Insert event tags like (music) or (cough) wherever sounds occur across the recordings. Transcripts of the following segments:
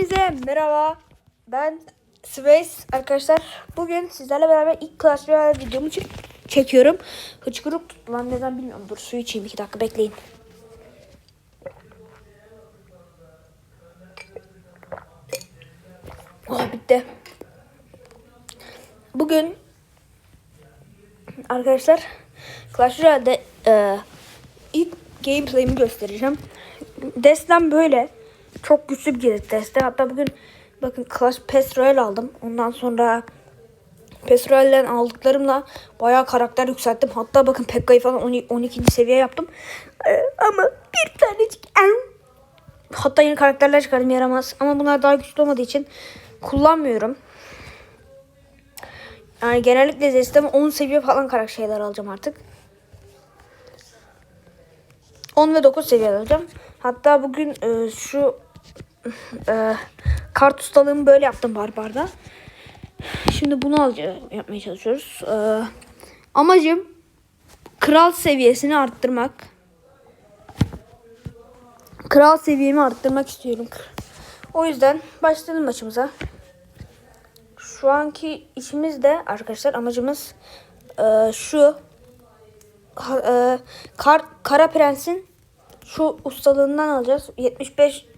Hepinize merhaba. Ben Space arkadaşlar. Bugün sizlerle beraber ilk Clash Royale videomu çek- çekiyorum. Hıçkırık tuttu lan neden bilmiyorum. Dur su içeyim iki dakika bekleyin. Oh bitti. Bugün arkadaşlar Clash Royale'de e, ilk gameplay'imi göstereceğim. Destem böyle. Çok güçlü bir deste. Hatta bugün bakın Clash Pass Royale aldım. Ondan sonra Pass Royale'den aldıklarımla bayağı karakter yükselttim. Hatta bakın Pekka'yı falan 12. 12. seviye yaptım. Ee, ama bir tanecik Hatta yeni karakterler çıkardım yaramaz. Ama bunlar daha güçlü olmadığı için kullanmıyorum. Yani genellikle desteme 10 seviye falan karakter şeyler alacağım artık. 10 ve 9 seviye alacağım. Hatta bugün e, şu e, kart ustalığımı böyle yaptım barbarda. Şimdi bunu alacağım, yapmaya çalışıyoruz. E, amacım kral seviyesini arttırmak. Kral seviyemi arttırmak istiyorum. O yüzden başlayalım maçımıza. Şu anki işimiz de arkadaşlar amacımız e, şu e, Kar, Kara Prens'in şu ustalığından alacağız. 75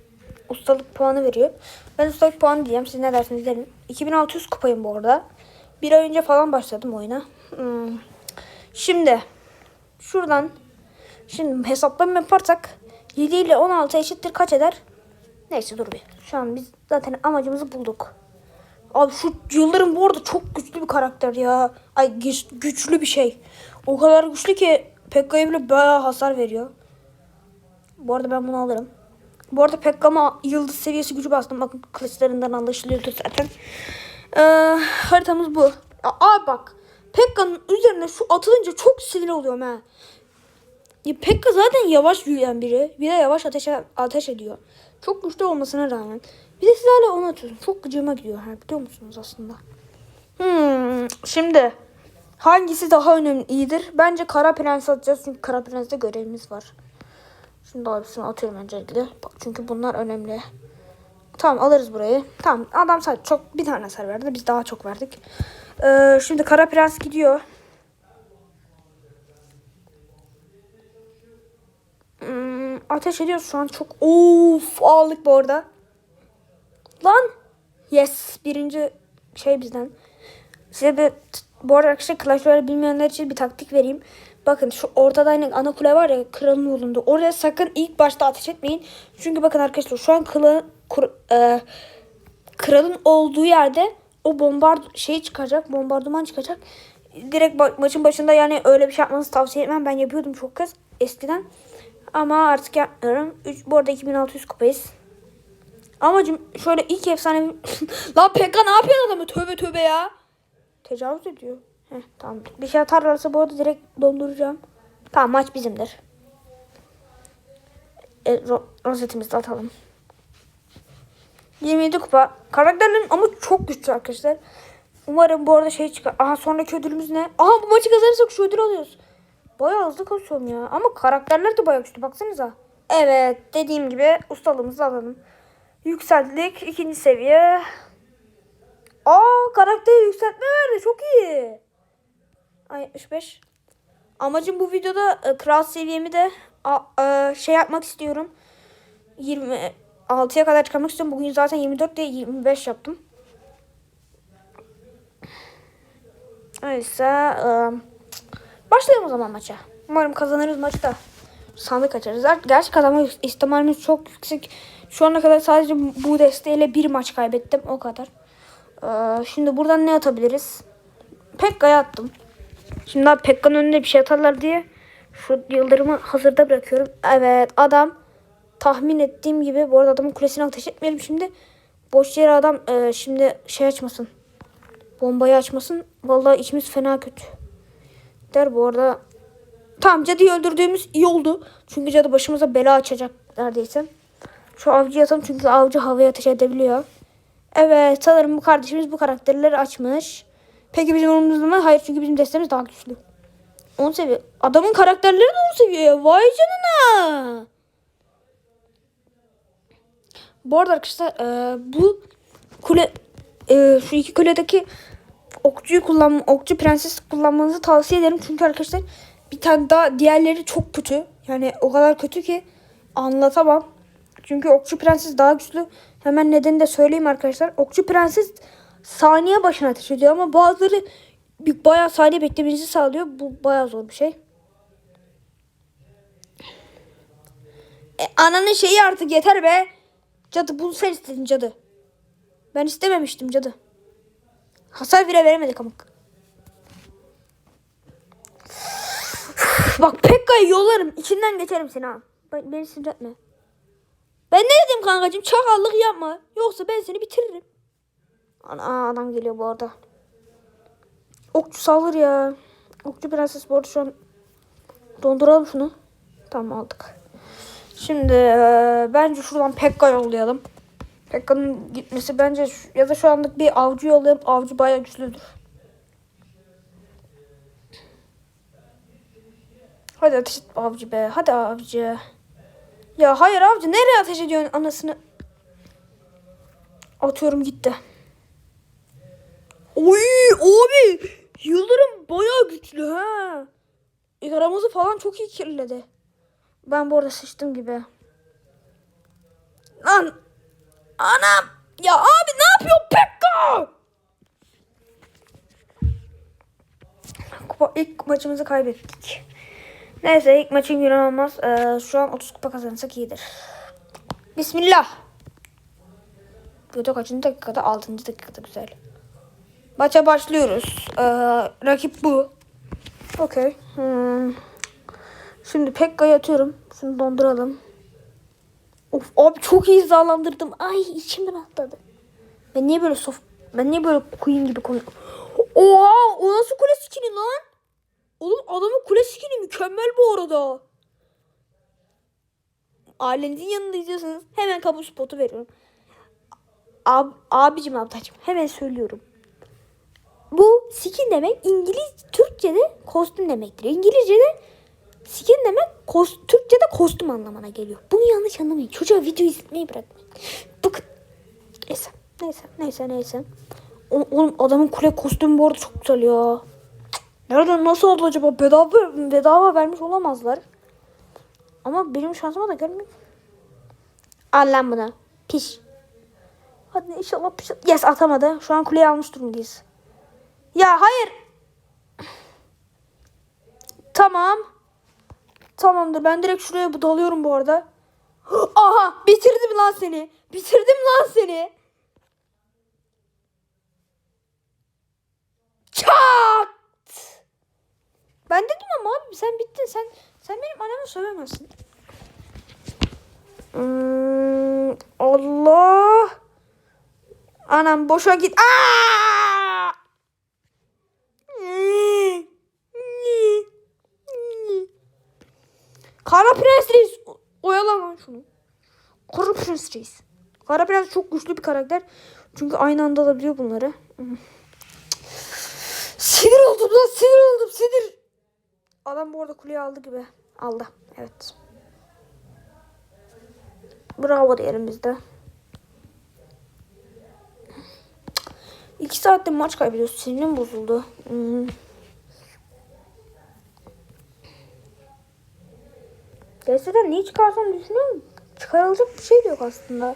ustalık puanı veriyor. Ben ustalık puanı diyeceğim. Siz ne dersiniz derim. 2600 kupayım bu arada. Bir ay önce falan başladım oyuna. Hmm. Şimdi şuradan şimdi hesaplama yaparsak 7 ile 16 eşittir kaç eder? Neyse dur bir. Şu an biz zaten amacımızı bulduk. Abi şu Yıldırım bu arada çok güçlü bir karakter ya. Ay güç- güçlü bir şey. O kadar güçlü ki Pekka'ya bile bayağı hasar veriyor. Bu arada ben bunu alırım. Bu arada Pekka'ma yıldız seviyesi gücü bastım. Bakın kılıçlarından anlaşılıyordu zaten. Ee, haritamız bu. Aa bak. Pekka'nın üzerine şu atılınca çok sinir oluyorum ha. Ya Pekka zaten yavaş büyüyen biri. Bir de yavaş ateş, ateş ediyor. Çok güçlü olmasına rağmen. Bir de siz hala onu atıyorsun. Çok gıcıma gidiyor. Ha, biliyor musunuz aslında? Hmm, şimdi hangisi daha önemli iyidir? Bence Kara Prens atacağız. Çünkü Kara Prens'te görevimiz var. Şimdi hepsini atıyorum öncelikle. Bak çünkü bunlar önemli. Tamam alırız burayı. Tamam adam sadece çok bir tane hasar verdi. Biz daha çok verdik. Ee, şimdi Kara Prens gidiyor. Hmm, ateş ediyoruz şu an çok. Of aldık bu arada. Lan. Yes. Birinci şey bizden. Size bir bu arada arkadaşlar Clash Royale bilmeyenler için bir taktik vereyim. Bakın şu ortada aynı ana kule var ya kralın yolunda. Oraya sakın ilk başta ateş etmeyin. Çünkü bakın arkadaşlar şu an kılı, kur, e, kralın olduğu yerde o bombard şey çıkacak. Bombardıman çıkacak. Direkt maçın başında yani öyle bir şey yapmanızı tavsiye etmem. Ben yapıyordum çok kez eskiden. Ama artık yapmıyorum. Üç, bu arada 2600 kupayız. Amacım şöyle ilk efsane... (laughs) Lan Pekka ne yapıyorsun adamı? Tövbe tövbe ya. Tecavüz ediyor. Heh, tamam. Bir şey atarlarsa bu arada direkt donduracağım. Tamam maç bizimdir. E, ro rozetimizi de atalım. 27 kupa. Karakterlerin ama çok güçlü arkadaşlar. Umarım bu arada şey çıkar. Aha sonraki ödülümüz ne? Aha bu maçı kazanırsak şu ödül alıyoruz. Bayağı hızlı koşuyorum ya. Ama karakterler de bayağı güçlü. Baksanıza. Evet dediğim gibi ustalığımızı alalım. Yükselttik. ikinci seviye. Aa karakteri yükseltme verdi. Çok iyi. Ay 75. Amacım bu videoda e, kral seviyemi de a, e, şey yapmak istiyorum. 26'ya kadar çıkarmak istiyorum. Bugün zaten 24 diye 25 yaptım. Neyse. E, başlayalım o zaman maça. Umarım kazanırız maçta. Sandık açarız. Gerçi kazanma ihtimalimiz çok yüksek. Şu ana kadar sadece bu desteğiyle bir maç kaybettim. O kadar. Ee, şimdi buradan ne atabiliriz? Pekka'ya attım. Şimdi abi Pekka'nın önüne bir şey atarlar diye şu yıldırımı hazırda bırakıyorum. Evet adam tahmin ettiğim gibi bu arada adamın kulesine ateş etmeyelim şimdi. Boş yere adam e, şimdi şey açmasın. Bombayı açmasın. Vallahi içimiz fena kötü. Der bu arada. Tamam cadıyı öldürdüğümüz iyi oldu. Çünkü cadı başımıza bela açacak neredeyse. Şu avcıyı atalım çünkü avcı havaya ateş edebiliyor. Evet sanırım bu kardeşimiz bu karakterleri açmış. Peki bizim umurumuzda mı? Hayır çünkü bizim destemiz daha güçlü. 10 seviye. Adamın karakterleri de 10 seviye. Vay canına. Bu arada arkadaşlar e, bu kule e, şu iki kuledeki okçuyu kullan okçu prenses kullanmanızı tavsiye ederim. Çünkü arkadaşlar bir tane daha diğerleri çok kötü. Yani o kadar kötü ki anlatamam. Çünkü okçu prenses daha güçlü. Hemen nedeni de söyleyeyim arkadaşlar. Okçu prenses saniye başına ateş ediyor ama bazıları bayağı saniye beklemenizi sağlıyor. Bu bayağı zor bir şey. E, ananın şeyi artık yeter be. Cadı bunu sen istedin cadı. Ben istememiştim cadı. Hasar bile veremedik ama. Bak Pekka'yı yollarım. İçinden geçerim seni ha. Ben, beni sinir etme. Ben ne dedim kankacığım? Çakallık yapma. Yoksa ben seni bitiririm. Ana adam geliyor bu arada. Okçu salır ya. Okçu prenses bu arada şu an donduralım şunu. Tamam aldık. Şimdi eee, bence şuradan Pekka yollayalım. Pekka'nın gitmesi bence ya da şu anlık bir avcı yollayalım. Avcı bayağı güçlüdür. Hadi ateş et avcı be. Hadi avcı. Ya hayır avcı nereye ateş ediyorsun anasını? Atıyorum gitti. Oy abi Yıldırım bayağı güçlü ha. Yaramazı falan çok iyi kirledi. Ben bu arada sıçtım gibi. Lan anam ya abi ne yapıyor Pekka? Kupa, ilk maçımızı kaybettik. Neyse ilk maçın günü olmaz. Ee, şu an 30 kupa kazanırsak iyidir. Bismillah. Video kaçıncı dakikada? 6. dakikada güzel. Maça başlıyoruz. Ee, rakip bu. Okey. Hmm. Şimdi Pekka'yı atıyorum. Şunu donduralım. Of abi çok iyi hizalandırdım. Ay içimden atladı. Ben niye böyle sof... Ben niye böyle queen gibi koyuyorum? Oha o nasıl kule skini lan? Oğlum adamın kule skini mükemmel bu arada. Ailenizin yanında izliyorsanız hemen kamu spotu veriyorum. Ab, abicim ablacım hemen söylüyorum. Bu skin demek İngiliz Türkçe'de kostüm demektir. İngilizce'de skin demek kos, Türkçe'de kostüm anlamına geliyor. Bunu yanlış anlamayın. Çocuğa video izletmeyi bırakmayın. Bakın. Neyse. Neyse. Neyse. Neyse. O- Oğlum adamın kule kostümü bu arada çok güzel ya. Nereden nasıl oldu acaba? Bedava, bedava vermiş olamazlar. Ama benim şansıma da gelmiyor. Al lan buna. Piş. Hadi inşallah piş. Yes atamadı. Şu an kuleyi almış durumdayız. Ya hayır. Tamam. Tamamdır. Ben direkt şuraya bu- dalıyorum bu arada. Aha bitirdim lan seni. Bitirdim lan seni. Çat. Ben dedim ama abi sen bittin. Sen sen benim annemi sövemezsin. Hmm, Allah. Anam boşa git. Aa! Kara Prens Reis. Oyalama şunu. Kara Prens Reis. Kara Prens çok güçlü bir karakter. Çünkü aynı anda alabiliyor bunları. Sinir oldum lan sinir oldum sinir. Adam bu arada kuleyi aldı gibi. Aldı. Evet. Bravo diyelim biz İki saatte maç kaybediyoruz. Sinirim bozuldu. Hmm. Desteden ne çıkarsam düşünüyorum. Çıkarılacak bir şey yok aslında.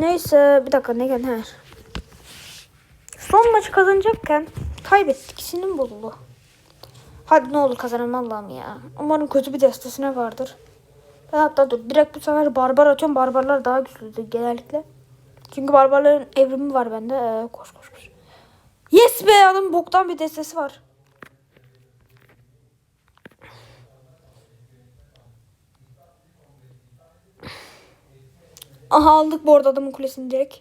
Neyse bir dakika ne gel her. Son maçı kazanacakken kaybettik. Sinirim bozuldu. Hadi ne olur kazanalım Allah'ım ya. Umarım kötü bir destesine vardır. Ben hatta dur direkt bu sefer barbar atıyorum. Barbarlar daha güçlüdür genellikle. Çünkü barbarların evrimi var bende. Ee, koş koş koş. Yes be adam boktan bir destesi var. Aha aldık bu arada adamın kulesini direkt.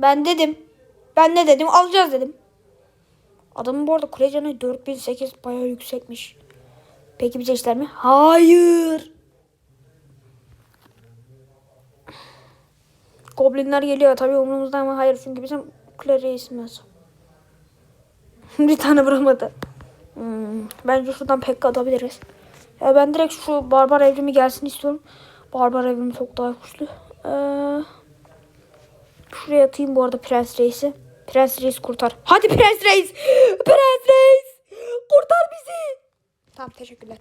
Ben dedim. Ben ne dedim? Alacağız dedim. Adamın bu arada kule canı 4008 bayağı yüksekmiş. Peki bize işler mi? Hayır. Goblinler geliyor tabii umurumuzda ama hayır çünkü bizim kule reisimiz. (laughs) bir tane vuramadı. Hmm, bence şuradan pek atabiliriz. Ya ben direkt şu barbar evrimi gelsin istiyorum. Barbar evrimi çok daha güçlü. Ee, şuraya atayım bu arada Prens Reis'i. Prens Reis kurtar. Hadi Prens Reis. (gasps) Prens Reis. Kurtar bizi. Tamam teşekkürler.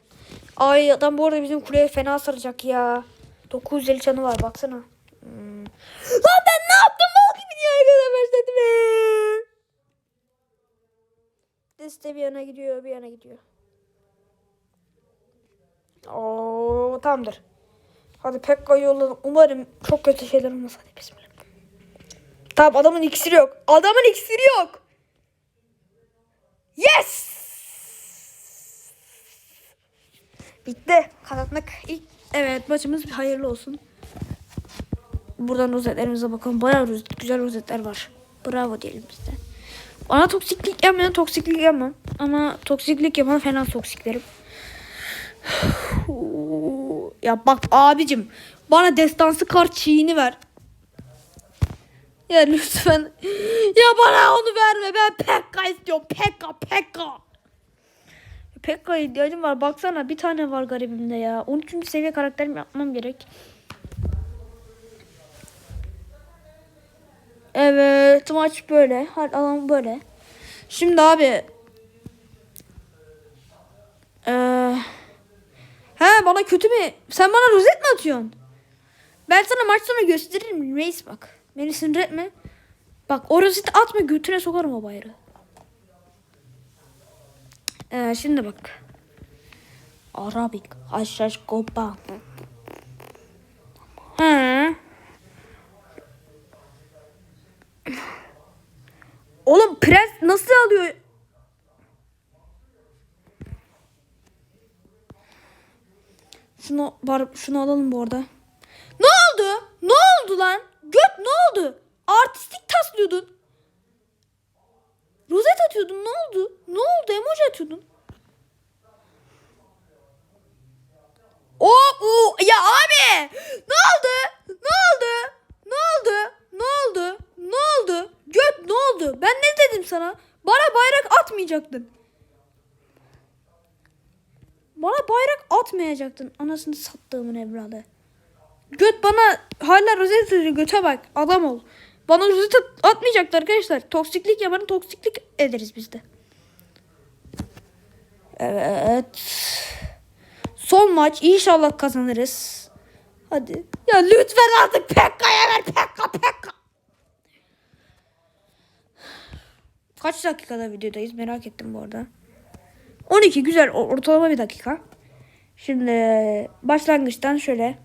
Ay adam bu arada bizim kuleye fena saracak ya. 950 canı var baksana. Hmm. Lan ben ne yaptım? Mal gibi niye arkada başladım? Deste bir yana gidiyor bir yana gidiyor. Oo tamamdır. Hadi Pekka yolladım. Umarım çok kötü şeyler olmaz. Hadi bismillah. Tamam adamın iksiri yok. Adamın iksiri yok. Yes! Bitti. Kanatmak ilk. Evet maçımız bir hayırlı olsun. Buradan rozetlerimize bakalım. Bayağı rozet, güzel rozetler var. Bravo diyelim biz de. Bana toksiklik yapmayan toksiklik yapmam. Ama toksiklik yapan fena toksiklerim. (sighs) ya bak abicim bana destansı kart çiğini ver. Ya lütfen. (gasps) Ya bana onu verme. Ben Pekka istiyorum. Pekka, Pekka. Pekka'ya ihtiyacım var. Baksana bir tane var garibimde ya. 13. seviye karakterim yapmam gerek. Evet maç böyle. Hadi alan böyle. Şimdi abi. Ee, he bana kötü mü? Sen bana rozet mi atıyorsun? Ben sana maç sonu gösteririm. Reis bak. Beni sinir etme. Bak o rozeti atma götüne sokarım o bayrağı. Ee, şimdi bak. Arabik. Haşhaş kopa. He. Oğlum prens nasıl alıyor? Şunu bar şunu alalım bu arada. Ne oldu? Ne oldu lan? Göt ne oldu? Artistik taslıyordun. Rozet atıyordun. Ne oldu? Ne oldu? Emoji atıyordun. O, o ya abi. Ne oldu? Ne oldu? Ne oldu? Ne oldu? Ne oldu? Göt ne oldu? Ben ne dedim sana? Bana bayrak atmayacaktın. Bana bayrak atmayacaktın. Anasını sattığımın evladı. Göt bana hala rozet atıyor. Göte bak. Adam ol. Bana rozet at- atmayacaktı arkadaşlar. Toksiklik yapanı toksiklik ederiz biz de. Evet. Son maç inşallah kazanırız. Hadi. Ya lütfen artık Pekka'ya ver Pekka Pekka. Kaç dakikada videodayız merak ettim bu arada. 12 güzel ortalama bir dakika. Şimdi başlangıçtan şöyle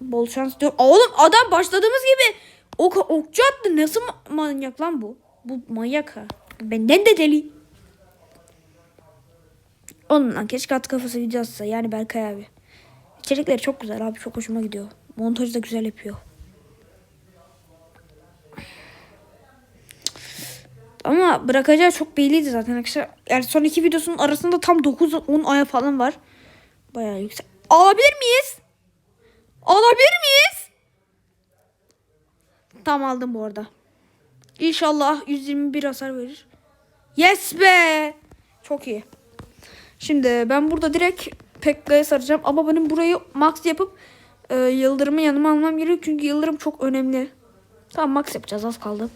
bol şans diyor. Oğlum adam başladığımız gibi ok okçu attı. Nasıl ma- manyak lan bu? Bu manyak ha. Benden de deli. Onunla keşke at kafası video atsa. Yani Berkay abi. İçerikleri çok güzel abi. Çok hoşuma gidiyor. Montajı da güzel yapıyor. Ama bırakacağı çok belliydi zaten arkadaşlar. Yani son iki videosunun arasında tam 9-10 aya falan var. Bayağı yüksek. Alabilir miyiz? Alabilir miyiz? Tam aldım bu arada. İnşallah 121 hasar verir. Yes be! Çok iyi. Şimdi ben burada direkt Pekka'ya saracağım. Ama benim burayı max yapıp e, Yıldırım'ı yanıma almam gerekiyor. Çünkü Yıldırım çok önemli. Tamam max yapacağız az kaldı.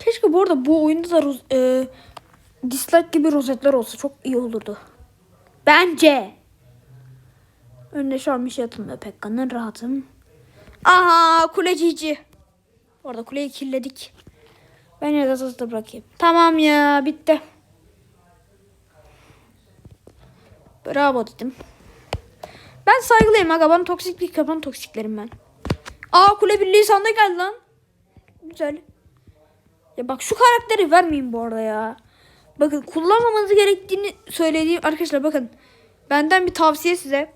Keşke bu arada bu oyunda da roz- e, dislike gibi rozetler olsa çok iyi olurdu. Bence. Önde şu an bir şey atılmıyor Pekka'nın rahatım. Aha kulecici. Orada kuleyi kirledik. Ben de hızlı bırakayım. Tamam ya bitti. Bravo dedim. Ben saygılıyım aga. Bana toksiklik yapan toksiklerim ben. Aa kule birliği sandık geldi lan. Güzel. Ya bak şu karakteri vermeyin bu arada ya. Bakın kullanmamanız gerektiğini söylediğim arkadaşlar bakın. Benden bir tavsiye size.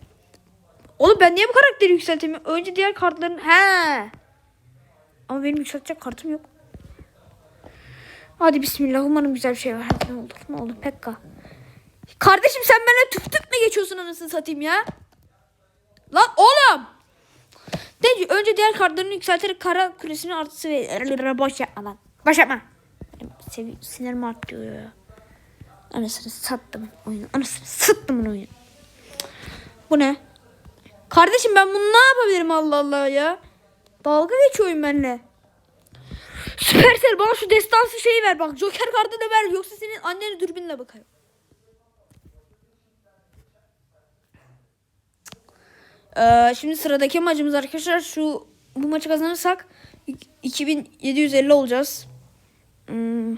Oğlum ben niye bu karakteri yükseltemiyorum? Önce diğer kartların he. Ama benim yükseltecek kartım yok. Hadi bismillah umarım güzel bir şey var. Ne olur ne olur Pekka. Kardeşim sen benimle tüp tüp mü geçiyorsun anasını satayım ya? Lan oğlum. Denci önce diğer kartlarını yükselterek kara küresinin artısı ve boş yapma lan. Boş yapma. sevi sinirimi arttırıyor ya. Anasını sattım oyunu. Anasını sattım oyunu. Bu ne? Kardeşim ben bunu ne yapabilirim Allah Allah ya? Dalga geçiyor benimle. Süpersel bana şu destansı şeyi ver bak. Joker kartını ver yoksa senin anneni dürbünle bakarım. Ee, şimdi sıradaki maçımız arkadaşlar şu bu maçı kazanırsak ik- 2750 olacağız. Hmm.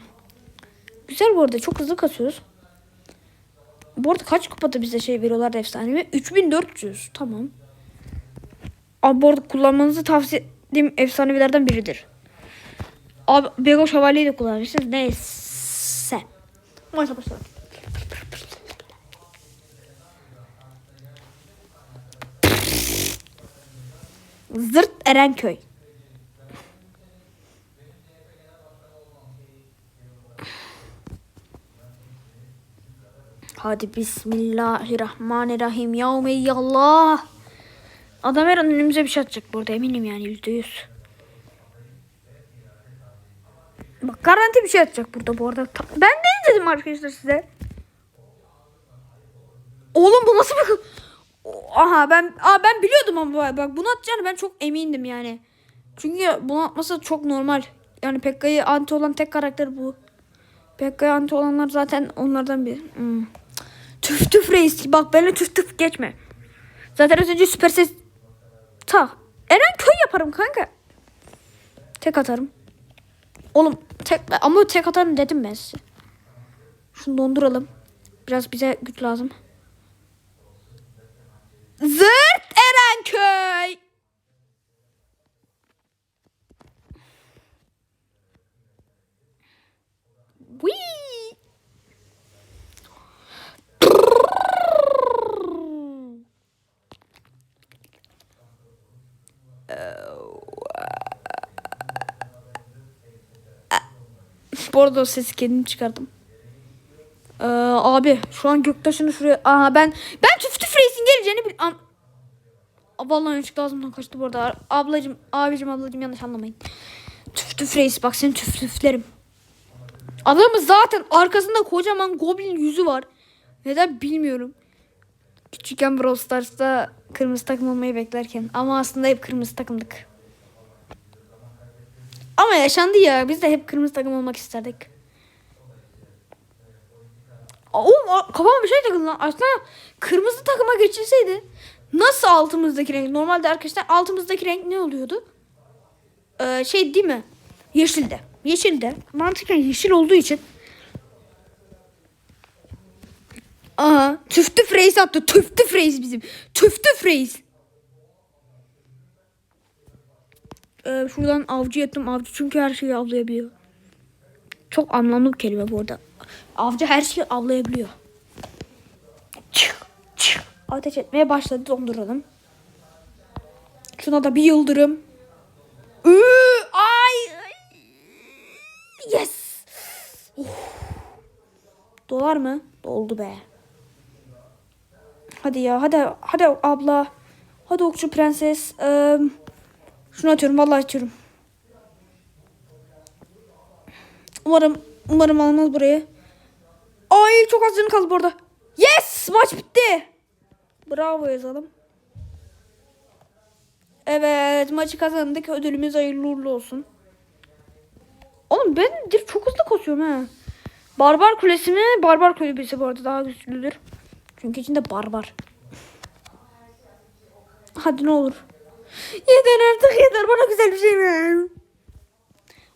Güzel bu arada çok hızlı kasıyoruz. Bu arada kaç kupada bize şey veriyorlar da efsanevi? 3400 tamam. Abi bu arada kullanmanızı tavsiye ettiğim efsanevilerden biridir. Abi Bego Şövalye'yi de kullanırsınız. Neyse. Maça başlayalım. Zırt Erenköy. Hadi Bismillahirrahmanirrahim. Ya Allah. Adam her an önümüze bir şey atacak burada eminim yani yüzde yüz. Bak garanti bir şey atacak burada bu arada. Ben ne dedim arkadaşlar size? Oğlum bu nasıl bir... Aha ben aa ben biliyordum ama bak bunu atacağını ben çok emindim yani. Çünkü bunu atması çok normal. Yani Pekka'yı anti olan tek karakter bu. Pekka'yı anti olanlar zaten onlardan bir. Hmm. Tüf tüf reis. Bak böyle tüf tüf geçme. Zaten az önce süper ses... Ta. Eren köy yaparım kanka. Tek atarım. Oğlum tek ama tek atarım dedim ben size. Şunu donduralım. Biraz bize güç lazım. Zırt Erenköy. Bu arada o sesi kendim çıkardım. Ee, abi şu an göktaşını şuraya... Aha ben ben tüf tüf geleceğini bil... An... Vallahi ışık ağzımdan kaçtı bu arada. Ablacım, abicim, ablacım yanlış anlamayın. Tüf tüf bak seni tüf tüflerim. Adamın zaten arkasında kocaman goblin yüzü var. Neden bilmiyorum. Küçükken Brawl Stars'ta kırmızı takım olmayı beklerken. Ama aslında hep kırmızı takımdık. Ama yaşandı ya. Biz de hep kırmızı takım olmak isterdik. Oğlum kafama bir şey takıldı lan. Aslında kırmızı takıma geçilseydi nasıl altımızdaki renk? Normalde arkadaşlar altımızdaki renk ne oluyordu? Ee, şey değil mi? Yeşilde. Yeşilde. Mantıken yeşil olduğu için Aha. Tüftü freys attı. Tüftü freys bizim. Tüftü freys. Ee, şuradan avcı ettim. Avcı çünkü her şeyi avlayabiliyor. Çok anlamlı bir kelime bu arada. Avcı her şeyi avlayabiliyor. Çık, çık. Ateş etmeye başladı. Donduralım. Şuna da bir yıldırım. Iı, ay. Yes. Of. Dolar mı? Doldu be. Hadi ya hadi hadi abla. Hadi okçu prenses. Ee, şunu atıyorum vallahi atıyorum. Umarım umarım almaz burayı. Ay çok az canı kaldı bu. Yes maç bitti. Bravo yazalım. Evet maçı kazandık. Ödülümüz hayırlı uğurlu olsun. Oğlum ben direkt çok hızlı koşuyorum ha. Barbar kulesi mi? Barbar kulübesi bu arada daha güçlüdür. Çünkü içinde barbar. Hadi ne olur. Yeter artık yeter bana güzel bir şey ver.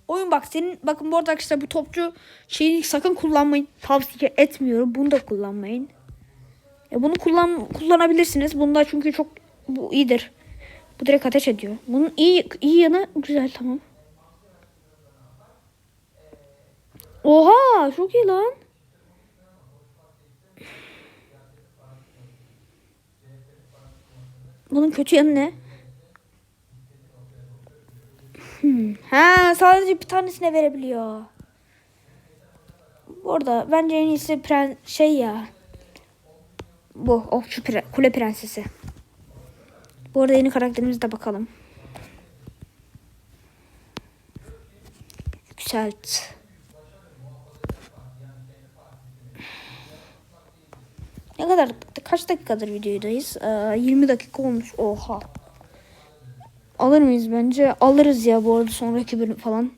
Oyun bak senin bakın bu arada arkadaşlar bu topçu şeyini sakın kullanmayın. Tavsiye etmiyorum. Bunu da kullanmayın. Ya bunu kullan kullanabilirsiniz. Bunda çünkü çok bu iyidir. Bu direkt ateş ediyor. Bunun iyi iyi yanı güzel tamam. Oha çok iyi lan. Bunun kötü yanı ne? Hmm. Ha sadece bir tanesine verebiliyor. Bu arada bence en iyisi pren şey ya. Bu okçu pre kule prensesi. Bu arada yeni karakterimize bakalım. Yükselt. Ne kadar kaç dakikadır videodayız? Ee, 20 dakika olmuş. Oha. Alır mıyız bence? Alırız ya bu arada sonraki bölüm falan.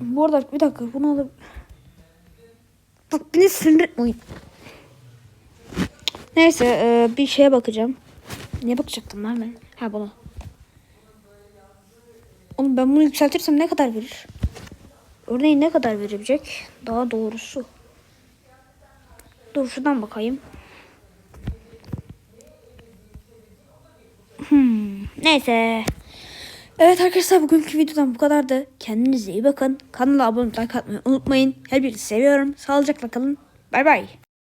Bu arada bir dakika bunu alıp Bak beni sinir etmeyin. Neyse e, bir şeye bakacağım. Ne bakacaktım lan ben? Ha bunu. Oğlum ben bunu yükseltirsem ne kadar verir? Örneğin ne kadar verebilecek? Daha doğrusu. Dur şuradan bakayım. Hmm, neyse. Evet arkadaşlar bugünkü videodan bu kadardı. Kendinize iyi bakın. Kanala abone olmayı like atmayı unutmayın. Her birini seviyorum. Sağlıcakla kalın. Bay bay.